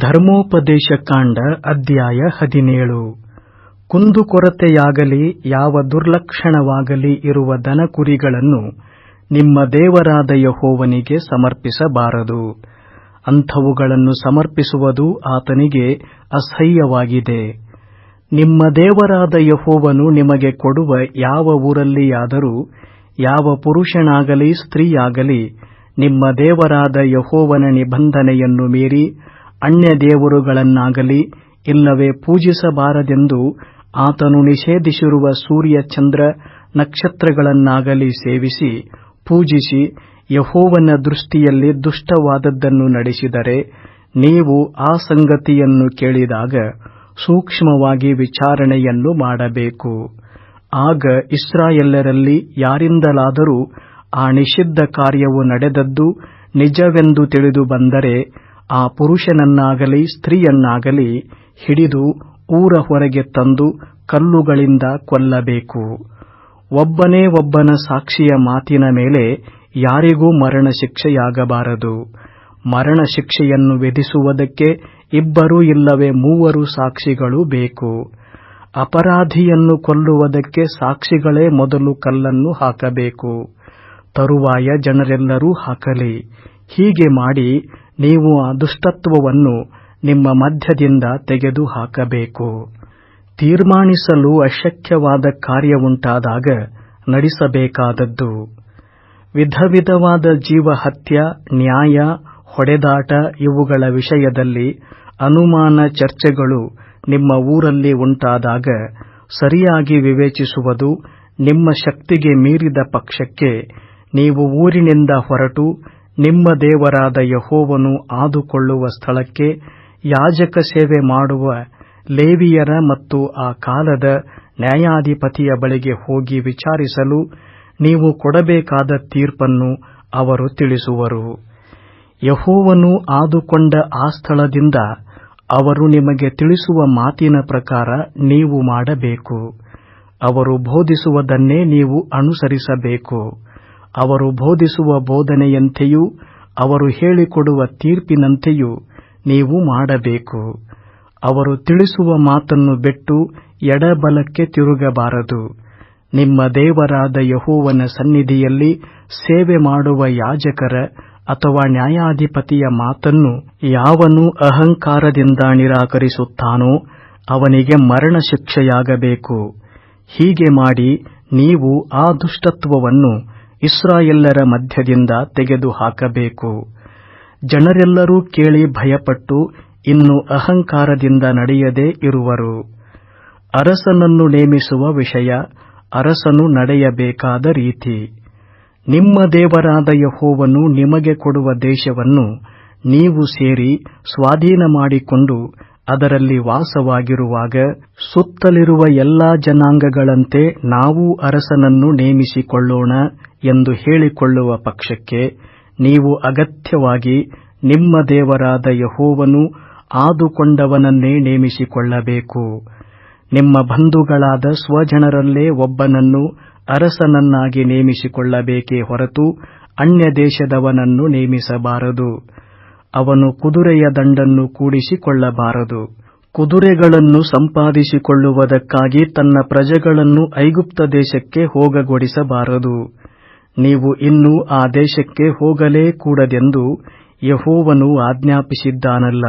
ಧರ್ಮೋಪದೇಶ ಕಾಂಡ ಅಧ್ಯಾಯ ಹದಿನೇಳು. ಕುಂದುಕೊರತೆಯಾಗಲಿ ಯಾವ ದುರ್ಲಕ್ಷಣವಾಗಲಿ ಇರುವ ದನಕುರಿಗಳನ್ನು ನಿಮ್ಮ ದೇವರಾದ ಯಹೋವನಿಗೆ ಸಮರ್ಪಿಸಬಾರದು. ಅಂಥವುಗಳನ್ನು ಸಮರ್ಪಿಸುವುದು ಆತನಿಗೆ ಅಸಹ್ಯವಾಗಿದೆ. ನಿಮ್ಮ ದೇವರಾದ ಯಹೋವನು ನಿಮಗೆ ಕೊಡುವ ಯಾವ ಊರಲ್ಲಿಯಾದರೂ, ಯಾವ ಪುರುಷನಾಗಲಿ, ಸ್ತ್ರೀಯಾಗಲಿ, ನಿಮ್ಮ ದೇವರಾದ ಯಹೋವನ ನಿಬಂಧನೆಯನ್ನು ಮೀರಿ ಅನ್ಯ ದೇವರುಗಳನ್ನಾಗಲಿ ಇಲ್ಲವೇ ಪೂಜಿಸಬಾರದೆಂದು ಆತನು ನಿಷೇಧಿಸಿರುವ ಸೂರ್ಯ ಚಂದ್ರ ನಕ್ಷತ್ರಗಳನ್ನಾಗಲಿ ಸೇವಿಸಿ, ಪೂಜಿಸಿ, ಯಹೋವನ ದೃಷ್ಟಿಯಲ್ಲಿ ದುಷ್ಟವಾದದ್ದನ್ನು ನಡೆಸಿದರೆ ನೀವು ಆ ಸಂಗತಿಯನ್ನು ಕೇಳಿದಾಗ ಸೂಕ್ಷ್ಮವಾಗಿ ವಿಚಾರಣೆಯನ್ನು ಮಾಡಬೇಕು. ಆಗ ಇಸ್ರಾಯೆಲ್ಲರಲ್ಲಿ ಯಾರಿಂದಲಾದರೂ ಆ ನಿಷಿದ್ಧ ಕಾರ್ಯವು ನಡೆದದ್ದು ನಿಜವೆಂದು ತಿಳಿದು ಬಂದರೆ ಆ ಪುರುಷನನ್ನಾಗಲಿ, ಸ್ತ್ರೀಯನ್ನಾಗಲಿ ಹಿಡಿದು ಊರ ಹೊರಗೆ ತಂದು ಕಲ್ಲುಗಳಿಂದ ಕೊಲ್ಲಬೇಕು. ಒಬ್ಬನೇ ಒಬ್ಬನ ಸಾಕ್ಷಿಯ ಮಾತಿನ ಮೇಲೆ ಯಾರಿಗೂ ಮರಣ ಶಿಕ್ಷೆಯಾಗಬಾರದು ಮರಣ ಶಿಕ್ಷೆಯನ್ನು ವಿಧಿಸುವುದಕ್ಕೆ ಇಬ್ಬರು ಇಲ್ಲವೇ ಮೂವರು ಸಾಕ್ಷಿಗಳು ಬೇಕು. ಅಪರಾಧಿಯನ್ನು ಕೊಲ್ಲುವುದಕ್ಕೆ ಸಾಕ್ಷಿಗಳೇ ಮೊದಲು ಕಲ್ಲನ್ನು ಹಾಕಬೇಕು. ತರುವಾಯ ಜನರೆಲ್ಲರೂ ಹಾಕಲಿ. ಹೀಗೆ ಮಾಡಿ ನೀವು ಆ ದುಷ್ಟತ್ವವನ್ನು ನಿಮ್ಮ ಮಧ್ಯದಿಂದ ತೆಗೆದು ಹಾಕಬೇಕು ತೀರ್ಮಾನಿಸಲು ಅಶಕ್ಯವಾದ ಕಾರ್ಯವುಂಟಾದಾಗ ನಡೆಸಬೇಕಾದದ್ದು. ವಿಧ ವಿಧವಾದ ಜೀವಹತ್ಯ, ನ್ಯಾಯ, ಹೊಡೆದಾಟ ಇವುಗಳ ವಿಷಯದಲ್ಲಿ ಅನುಮಾನ ಚರ್ಚೆಗಳು ನಿಮ್ಮ ಊರಲ್ಲಿ ಉಂಟಾದಾಗ ಸರಿಯಾಗಿ ವಿವೇಚಿಸುವುದು ನಿಮ್ಮ ಶಕ್ತಿಗೆ ಮೀರಿದ ಪಕ್ಷಕ್ಕೆ ನೀವು ಊರಿನಿಂದ ಹೊರಟು ನಿಮ್ಮ ದೇವರಾದ ಯಹೋವನು ಆದುಕೊಳ್ಳುವ ಸ್ಥಳಕ್ಕೆ ಯಾಜಕ ಸೇವೆ ಮಾಡುವ ಲೇವಿಯರ ಮತ್ತು ಆ ಕಾಲದ ನ್ಯಾಯಾಧಿಪತಿಯ ಬಳಿಗೆ ಹೋಗಿ ವಿಚಾರಿಸಲು ನೀವು ಕೊಡಬೇಕಾದ ತೀರ್ಪನ್ನು ಅವರು ತಿಳಿಸುವರು. ಯಹೋವನು ಆದುಕೊಂಡ ಆ ಸ್ಥಳದಿಂದ ಅವರು ನಿಮಗೆ ತಿಳಿಸುವ ಮಾತಿನ ಪ್ರಕಾರ ನೀವು ಮಾಡಬೇಕು. ಅವರು ಬೋಧಿಸುವುದನ್ನೇ ನೀವು ಅನುಸರಿಸಬೇಕು. ಅವರು ಬೋಧಿಸುವ ಬೋಧನೆಯಂತೆಯೂ, ಅವರು ಹೇಳಿಕೊಡುವ ತೀರ್ಪಿನಂತೆಯೂ ನೀವು ಮಾಡಬೇಕು. ಅವರು ತಿಳಿಸುವ ಮಾತನ್ನು ಬಿಟ್ಟು ಎಡಬಲಕ್ಕೆ ತಿರುಗಬಾರದು. ನಿಮ್ಮ ದೇವರಾದ ಯಹೋವನ ಸನ್ನಿಧಿಯಲ್ಲಿ ಸೇವೆ ಮಾಡುವ ಯಾಜಕರ ಅಥವಾ ನ್ಯಾಯಾಧಿಪತಿಯ ಮಾತನ್ನು ಯಾವನು ಅಹಂಕಾರದಿಂದ ನಿರಾಕರಿಸುತ್ತಾನೋ ಅವನಿಗೆ ಮರಣ ಶಿಕ್ಷೆಯಾಗಬೇಕು ಹೀಗೆ ಮಾಡಿ ನೀವು ಆ ದುಷ್ಟತ್ವವನ್ನು ಇಸ್ರಾಯೆಲ್ಲರ ಮಧ್ಯದಿಂದ ತೆಗೆದು ಹಾಕಬೇಕು. ಜನರೆಲ್ಲರೂ ಕೇಳಿ ಭಯಪಟ್ಟು ಇನ್ನು ಅಹಂಕಾರದಿಂದ ನಡೆಯದೇ ಇರುವರು. ಅರಸನನ್ನು ನೇಮಿಸುವ ವಿಷಯ ಅರಸನು ನಡೆಯಬೇಕಾದ ರೀತಿ. ನಿಮ್ಮ ದೇವರಾದ ಯಹೋವನು ನಿಮಗೆ ಕೊಡುವ ದೇಶವನ್ನು ನೀವು ಸೇರಿ ಸ್ವಾಧೀನ ಮಾಡಿಕೊಂಡು ಅದರಲ್ಲಿ ವಾಸವಾಗಿರುವಾಗ ಸುತ್ತಲಿರುವ ಎಲ್ಲಾ ಜನಾಂಗಗಳಂತೆ ನಾವೂ ಅರಸನನ್ನು ನೇಮಿಸಿಕೊಳ್ಳೋಣ ಎಂದು ಹೇಳಿಕೊಳ್ಳುವ ಪಕ್ಷಕ್ಕೆ ನೀವು ಅಗತ್ಯವಾಗಿ ನಿಮ್ಮ ದೇವರಾದ ಯಹೋವನು ಆದುಕೊಂಡವನನ್ನೇ ನೇಮಿಸಿಕೊಳ್ಳಬೇಕು. ನಿಮ್ಮ ಬಂಧುಗಳಾದ ಸ್ವಜನರಲ್ಲೇ ಒಬ್ಬನನ್ನು ಅರಸನನ್ನಾಗಿ ನೇಮಿಸಿಕೊಳ್ಳಬೇಕೇ ಹೊರತು ಅನ್ಯ ದೇಶದವನನ್ನು ನೇಮಿಸಬಾರದು. ಅವನು ಕುದುರೆಯ ದಂಡನ್ನು ಕೂಡಿಸಿಕೊಳ್ಳಬಾರದು. ಕುದುರೆಗಳನ್ನು ಸಂಪಾದಿಸಿಕೊಳ್ಳುವುದಕ್ಕಾಗಿ ತನ್ನ ಪ್ರಜೆಗಳನ್ನು ಐಗುಪ್ತ ದೇಶಕ್ಕೆ ಹೋಗಗೊಡಿಸಬಾರದು. ನೀವು ಇನ್ನೂ ಆ ದೇಶಕ್ಕೆ ಹೋಗಲೇ ಕೂಡದೆಂದು ಯಹೋವನು ಆಜ್ಞಾಪಿಸಿದ್ದಾನಲ್ಲ.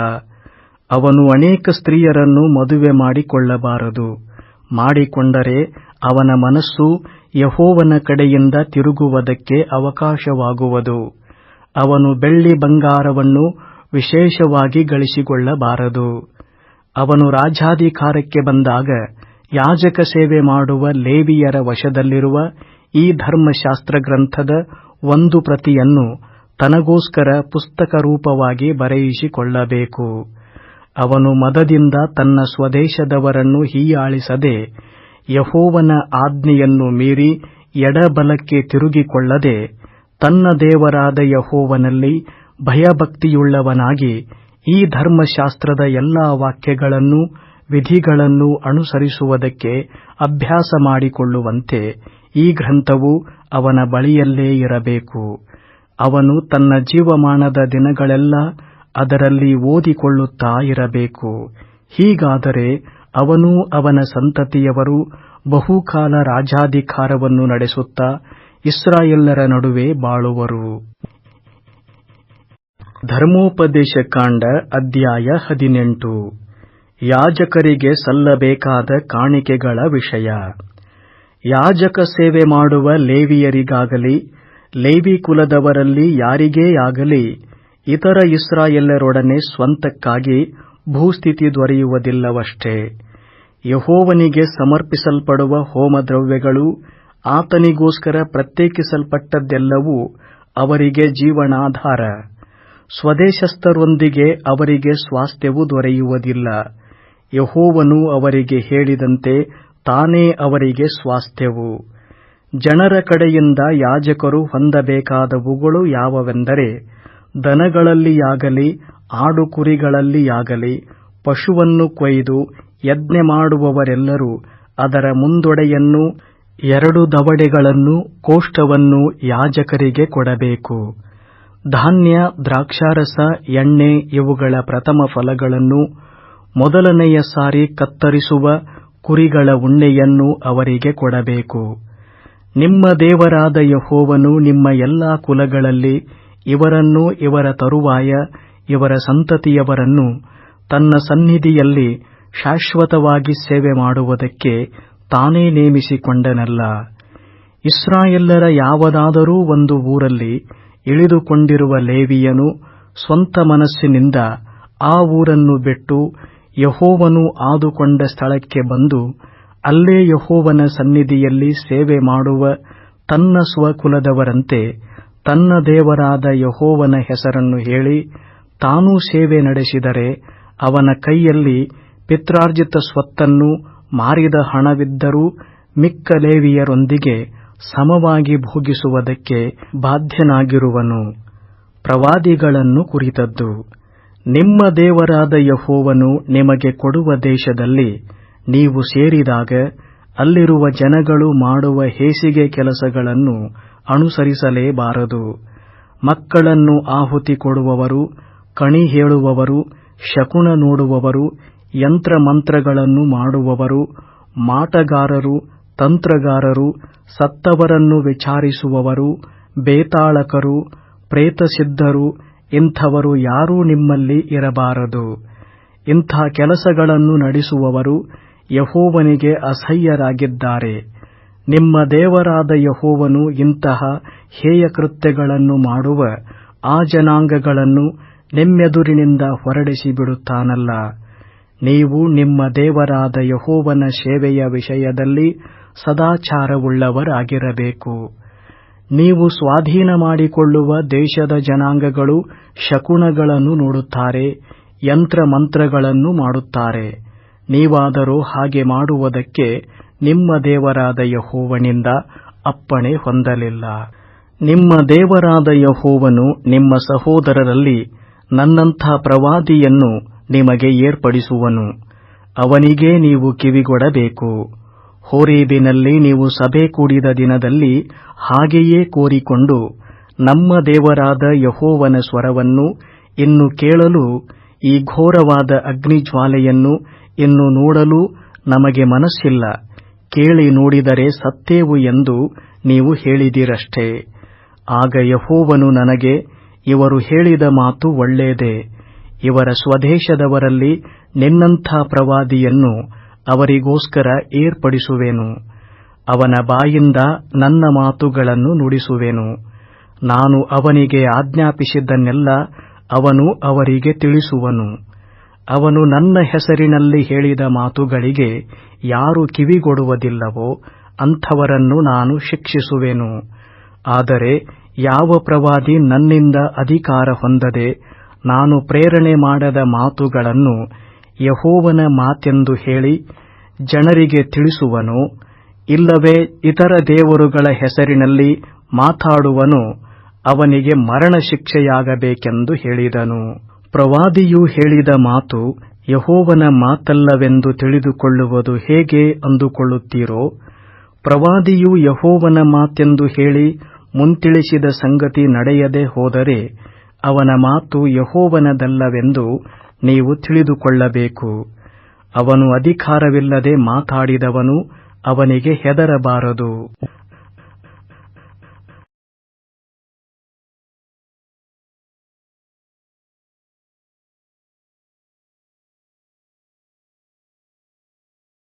ಅವನು ಅನೇಕ ಸ್ತ್ರೀಯರನ್ನು ಮದುವೆ ಮಾಡಿಕೊಳ್ಳಬಾರದು. ಮಾಡಿಕೊಂಡರೆ ಅವನ ಮನಸ್ಸು ಯಹೋವನ ಕಡೆಯಿಂದ ತಿರುಗುವುದಕ್ಕೆ ಅವಕಾಶವಾಗುವುದು. ಅವನು ಬೆಳ್ಳಿ ಬಂಗಾರವನ್ನು ವಿಶೇಷವಾಗಿ ಗಳಿಸಿಕೊಳ್ಳಬಾರದು. ಅವನು ರಾಜ್ಯಾಧಿಕಾರಕ್ಕೆ ಬಂದಾಗ ಯಾಜಕ ಸೇವೆ ಮಾಡುವ ಲೇವಿಯರ ವಶದಲ್ಲಿರುವ ಈ ಧರ್ಮಶಾಸ್ತ್ರ ಗ್ರಂಥದ ಒಂದು ಪ್ರತಿಯನ್ನು ತನಗೋಸ್ಕರ ಪುಸ್ತಕ ರೂಪವಾಗಿ ಬರೆಯಿಸಿಕೊಳ್ಳಬೇಕು. ಅವನು ಮದದಿಂದ ತನ್ನ ಸ್ವದೇಶದವರನ್ನು ಹೀಯಾಳಿಸದೆ ಯಹೋವನ ಆಜ್ಞೆಯನ್ನು ಮೀರಿ ಎಡಬಲಕ್ಕೆ ತಿರುಗಿಕೊಳ್ಳದೆ ತನ್ನ ದೇವರಾದ ಯಹೋವನಲ್ಲಿ ಭಯಭಕ್ತಿಯುಳ್ಳವನಾಗಿ ಈ ಧರ್ಮಶಾಸ್ತ್ರದ ಎಲ್ಲಾ ವಾಕ್ಯಗಳನ್ನು, ವಿಧಿಗಳನ್ನು ಅನುಸರಿಸುವುದಕ್ಕೆ ಅಭ್ಯಾಸ ಮಾಡಿಕೊಳ್ಳುವಂತೆ ಈ ಗ್ರಂಥವು ಅವನ ಬಳಿಯಲ್ಲೇ ಇರಬೇಕು. ಅವನು ತನ್ನ ಜೀವಮಾನದ ದಿನಗಳೆಲ್ಲ ಅದರಲ್ಲಿ ಓದಿಕೊಳ್ಳುತ್ತಾ ಇರಬೇಕು. ಹೀಗಾದರೆ ಅವನೂ ಅವನ ಸಂತತಿಯವರು ಬಹುಕಾಲ ರಾಜಾಧಿಕಾರವನ್ನು ನಡೆಸುತ್ತಾ ಇಸ್ರಾಯೇಲರ ನಡುವೆ ಬಾಳುವರು. ಧರ್ಮೋಪದೇಶ ಕಾಂಡ ಅಧ್ಯಾಯ ಹದಿನೆಂಟು. ಯಾಜಕರಿಗೆ ಸಲ್ಲಬೇಕಾದ ಕಾಣಿಕೆಗಳ ವಿಷಯ. ಯಾಜಕ ಸೇವೆ ಮಾಡುವ ಲೇವಿಯರಿಗಾಗಲಿ, ಲೇವಿ ಕುಲದವರಲ್ಲಿ ಯಾರಿಗೇ ಆಗಲಿ, ಇತರ ಇಸ್ರಾಯೇಲರೊಡನೆ ಸ್ವಂತಕ್ಕಾಗಿ ಭೂಸ್ಥಿತಿ ದೊರೆಯುವುದಿಲ್ಲವಷ್ಟೇ. ಯಹೋವನಿಗೆ ಸಮರ್ಪಿಸಲ್ಪಡುವ ಹೋಮದ್ರವ್ಯಗಳು ಆತನಿಗೋಸ್ಕರ ಪ್ರತ್ಯೇಕಿಸಲ್ಪಟ್ಟದ್ದೆಲ್ಲವೂ ಅವರಿಗೆ ಜೀವನಾಧಾರ. ಸ್ವದೇಶಸ್ಥರೊಂದಿಗೆ ಅವರಿಗೆ ಸ್ವಾಸ್ಥ್ಯವು ದೊರೆಯುವುದಿಲ್ಲ. ಯಹೋವನು ಅವರಿಗೆ ಹೇಳಿದಂತೆ ತಾನೇ ಅವರಿಗೆ ಸ್ವಾಸ್ಥ್ಯವು. ಜನರ ಕಡೆಯಿಂದ ಯಾಜಕರು ಹೊಂದಬೇಕಾದವುಗಳು ಯಾವವೆಂದರೆ, ದನಗಳಲ್ಲಿಯಾಗಲಿ ಆಡು ಕುರಿಗಳಲ್ಲಿಯಾಗಲಿ ಪಶುವನ್ನು ಕೊಯ್ದು ಯಜ್ಞೆ ಮಾಡುವವರೆಲ್ಲರೂ ಅದರ ಮುಂದೊಡೆಯನ್ನು ಎರಡು ದವಡೆಗಳನ್ನು ಕೋಷ್ಠವನ್ನು ಯಾಜಕರಿಗೆ ಕೊಡಬೇಕು. ಧಾನ್ಯ, ದ್ರಾಕ್ಷಾರಸ, ಎಣ್ಣೆ ಇವುಗಳ ಪ್ರಥಮ ಫಲಗಳನ್ನು ಮೊದಲನೆಯ ಸಾರಿ ಕತ್ತರಿಸುವ ಕುರಿಗಳ ಉಣ್ಣೆಯನ್ನು ಅವರಿಗೆ ಕೊಡಬೇಕು. ನಿಮ್ಮ ದೇವರಾದ ಯಹೋವನು ನಿಮ್ಮ ಎಲ್ಲಾ ಕುಲಗಳಲ್ಲಿ ಇವರನ್ನು ಇವರ ತರುವಾಯ, ಇವರ ಸಂತತಿಯವರನ್ನು ತನ್ನ ಸನ್ನಿಧಿಯಲ್ಲಿ ಶಾಶ್ವತವಾಗಿ ಸೇವೆ ಮಾಡುವುದಕ್ಕೆ ತಾನೇ ನೇಮಿಸಿಕೊಂಡನಲ್ಲ. ಇಸ್ರಾಯೆಲ್ಲರ ಯಾವುದಾದರೂ ಒಂದು ಊರಲ್ಲಿ ಇಳಿದುಕೊಂಡಿರುವ ಲೇವಿಯನು ಸ್ವಂತ ಮನಸ್ಸಿನಿಂದ ಆ ಊರನ್ನು ಬಿಟ್ಟು ಯಹೋವನು ಆದುಕೊಂಡ ಸ್ಥಳಕ್ಕೆ ಬಂದು ಅಲ್ಲೇ ಯಹೋವನ ಸನ್ನಿಧಿಯಲ್ಲಿ ಸೇವೆ ಮಾಡುವ ತನ್ನ ಸ್ವಕುಲದವರಂತೆ ತನ್ನ ದೇವರಾದ ಯಹೋವನ ಹೆಸರನ್ನು ಹೇಳಿ ತಾನೂ ಸೇವೆ ನಡೆಸಿದರೆ ಅವನ ಕೈಯಲ್ಲಿ ಪಿತ್ರಾರ್ಜಿತ ಸ್ವತ್ತನ್ನು ಮಾರಿದ ಹಣವಿದ್ದರೂ ಮಿಕ್ಕ ಲೇವಿಯರೊಂದಿಗೆ ಸಮವಾಗಿ ಭೋಗಿಸುವುದಕ್ಕೆ ಬಾಧ್ಯನಾಗಿರುವನು. ಪ್ರವಾದಿಗಳನ್ನು ಕುರಿತದ್ದು, ನಿಮ್ಮ ದೇವರಾದ ಯಹೋವನು ನಿಮಗೆ ಕೊಡುವ ದೇಶದಲ್ಲಿ ನೀವು ಸೇರಿದಾಗ ಅಲ್ಲಿರುವ ಜನಗಳು ಮಾಡುವ ಹೇಸಿಗೆ ಕೆಲಸಗಳನ್ನು ಅನುಸರಿಸಲೇಬಾರದು. ಮಕ್ಕಳನ್ನು ಆಹುತಿ ಕೊಡುವವರು, ಕಣಿ ಹೇಳುವವರು, ಶಕುನ ನೋಡುವವರು ಯಂತ್ರಮಂತ್ರಗಳನ್ನು ಮಾಡುವವರು, ಮಾಟಗಾರರು, ತಂತ್ರಗಾರರು, ಸತ್ತವರನ್ನು ವಿಚಾರಿಸುವವರು, ಬೇತಾಳಕರು, ಪ್ರೇತಸಿದ್ಧರು, ಇಂಥವರು ಯಾರೂ ನಿಮ್ಮಲ್ಲಿ ಇರಬಾರದು. ಇಂಥ ಕೆಲಸಗಳನ್ನು ನಡೆಸುವವರು ಯಹೋವನಿಗೆ ಅಸಹ್ಯರಾಗಿದ್ದಾರೆ. ನಿಮ್ಮ ದೇವರಾದ ಯಹೋವನು ಇಂತಹ ಹೇಯ ಕೃತ್ಯಗಳನ್ನು ಮಾಡುವ ಆ ಜನಾಂಗಗಳನ್ನು ನಿಮ್ಮೆದುರಿನಿಂದ ಹೊರಡಿಸಿ ಬಿಡುತ್ತಾನಲ್ಲ ನೀವು ನಿಮ್ಮ ದೇವರಾದ ಯಹೋವನ ಸೇವೆಯ ವಿಷಯದಲ್ಲಿ ಸದಾಚಾರವುಳ್ಳವರಾಗಿರಬೇಕು. ನೀವು ಸ್ವಾಧೀನ ಮಾಡಿಕೊಳ್ಳುವ ದೇಶದ ಜನಾಂಗಗಳು ಶಕುನಗಳನ್ನು ನೋಡುತ್ತಾರೆ ಯಂತ್ರ ಮಂತ್ರಗಳನ್ನು ಮಾಡುತ್ತಾರೆ. ನೀವಾದರೂ ಹಾಗೆ ಮಾಡುವುದಕ್ಕೆ ನಿಮ್ಮ ದೇವರಾದ ಯಹೋವನಿಂದ ಅಪ್ಪಣೆ ಹೊಂದಲಿಲ್ಲ. ನಿಮ್ಮ ದೇವರಾದ ಯಹೋವನು ನಿಮ್ಮ ಸಹೋದರರಲ್ಲಿ ನನ್ನಂಥ ಪ್ರವಾದಿಯನ್ನು ನಿಮಗೆ ಏರ್ಪಡಿಸುವನು. ಅವನಿಗೇ ನೀವು ಕಿವಿಗೊಡಬೇಕು. ಹೋರೇಬಿನಲ್ಲಿ ನೀವು ಸಭೆ ಕೂಡಿದ ದಿನದಲ್ಲಿ ಹಾಗೆಯೇ ಕೋರಿಕೊಂಡು, ನಮ್ಮ ದೇವರಾದ ಯಹೋವನ ಸ್ವರವನ್ನು ಇನ್ನು ಕೇಳಲು, ಈ ಘೋರವಾದ ಅಗ್ನಿಜ್ವಾಲೆಯನ್ನು ಇನ್ನು ನೋಡಲು ನಮಗೆ ಮನಸ್ಸಿಲ್ಲ. ಕೇಳಿ ನೋಡಿದರೆ ಸತ್ತೇವು ಎಂದು ನೀವು ಹೇಳಿದಿರಷ್ಟೇ. ಆಗ ಯಹೋವನು ನನಗೆ, ಇವರು ಹೇಳಿದ ಮಾತು ಒಳ್ಳೆಯದೇ. ಇವರ ಸ್ವದೇಶದವರಲ್ಲಿ ನಿನ್ನಂಥ ಪ್ರವಾದಿಯನ್ನು ಅವರಿಗೋಸ್ಕರ ಏರ್ಪಡಿಸುವೆನು. ಅವನ ಬಾಯಿಂದ ನನ್ನ ಮಾತುಗಳನ್ನು ನುಡಿಸುವೆನು. ನಾನು ಅವನಿಗೆ ಆಜ್ಞಾಪಿಸಿದ್ದನ್ನೆಲ್ಲ ಅವನು ಅವರಿಗೆ ತಿಳಿಸುವನು. ಅವನು ನನ್ನ ಹೆಸರಿನಲ್ಲಿ ಹೇಳಿದ ಮಾತುಗಳಿಗೆ ಯಾರು ಕಿವಿಗೊಡುವುದಿಲ್ಲವೋ ಅಂಥವರನ್ನು ನಾನು ಶಿಕ್ಷಿಸುವೆನು. ಆದರೆ ಯಾವ ಪ್ರವಾದಿ ನನ್ನಿಂದ ಅಧಿಕಾರ ಹೊಂದದೆ ನಾನು ಪ್ರೇರಣೆ ಮಾಡದ ಮಾತುಗಳನ್ನು ಯಹೋವನ ಮಾತೆಂದು ಹೇಳಿ ಜನರಿಗೆ ತಿಳಿಸುವನು. ಇಲ್ಲವೇ ಇತರ ದೇವರುಗಳ ಹೆಸರಿನಲ್ಲಿ ಮಾತಾಡುವನು, ಅವನಿಗೆ ಮರಣ ಶಿಕ್ಷೆಯಾಗಬೇಕೆಂದು ಹೇಳಿದನು. ಪ್ರವಾದಿಯು ಹೇಳಿದ ಮಾತು ಯಹೋವನ ಮಾತಲ್ಲವೆಂದು ತಿಳಿದುಕೊಳ್ಳುವುದು ಹೇಗೆ ಅಂದುಕೊಳ್ಳುತ್ತೀರೋ, ಪ್ರವಾದಿಯು ಯಹೋವನ ಮಾತೆಂದು ಹೇಳಿ ಮುಂತಿಳಿಸಿದ ಸಂಗತಿ ನಡೆಯದೆ ಹೋದರೆ ಅವನ ಮಾತು ಯಹೋವನದಲ್ಲವೆಂದು ನೀವು ತಿಳಿದುಕೊಳ್ಳಬೇಕು. ಅವನು ಅಧಿಕಾರವಿಲ್ಲದೆ ಮಾತಾಡಿದವನು ಅವನಿಗೆ ಹೆದರಬಾರದು.